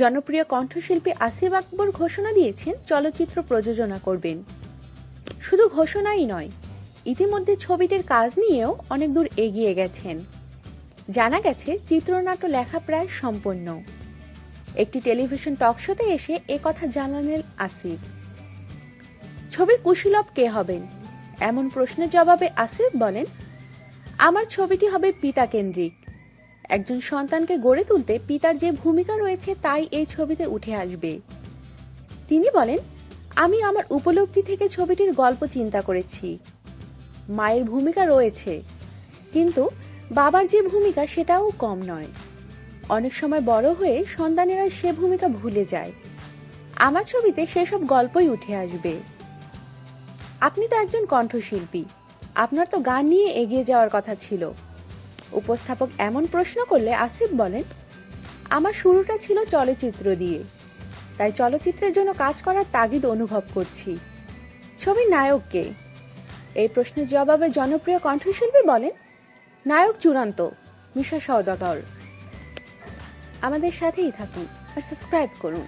জনপ্রিয় কণ্ঠশিল্পী আসিফ আকবর ঘোষণা দিয়েছেন চলচ্চিত্র প্রযোজনা করবেন। শুধু ঘোষণাই নয়, ইতিমধ্যে ছবিটির কাজ নিয়েও অনেক দূর এগিয়ে গেছেন। জানা গেছে, চিত্রনাট্য লেখা প্রায় সম্পন্ন একটি টেলিভিশন টক শোতে এসে কথা জানালেন আসিফ। ছবির কুশীলব কে হবেন? এমন প্রশ্নের জবাবে আসিফ বলেন, আমার ছবিটি হবে পিতা কেন্দ্রিক। একজন সন্তানকে গড়ে তুলতে পিতার যে ভূমিকা রয়েছে তাই এই ছবিতে উঠে আসবে। তিনি বলেন, আমি আমার উপলব্ধি থেকে ছবিটির গল্প চিন্তা করেছি। মায়ের ভূমিকা রয়েছে, কিন্তু বাবার যে ভূমিকা সেটাও কম নয়। অনেক সময় বড় হয়ে সন্তানেরা সে ভূমিকা ভুলে যায়। আমার ছবিতে সেসব গল্পই উঠে আসবে। আপনি তো একজন কণ্ঠশিল্পী। আপনার তো গান নিয়ে এগিয়ে যাওয়ার কথা ছিল। উপস্থাপক এমন প্রশ্ন করলে আসিফ বলেন, আমার শুরুটা ছিল চলচ্চিত্র দিয়ে। তাই চলচ্চিত্রের জন্য কাজ করার তাগিদ অনুভব করছি। ছবির নায়ককে এই প্রশ্নের জবাবে জনপ্রিয় কণ্ঠশিল্পী বলেন, নায়ক চূড়ান্ত, মিশা সওদাগর। আমাদের সাথেই থাকুন আর সাবস্ক্রাইব করুন।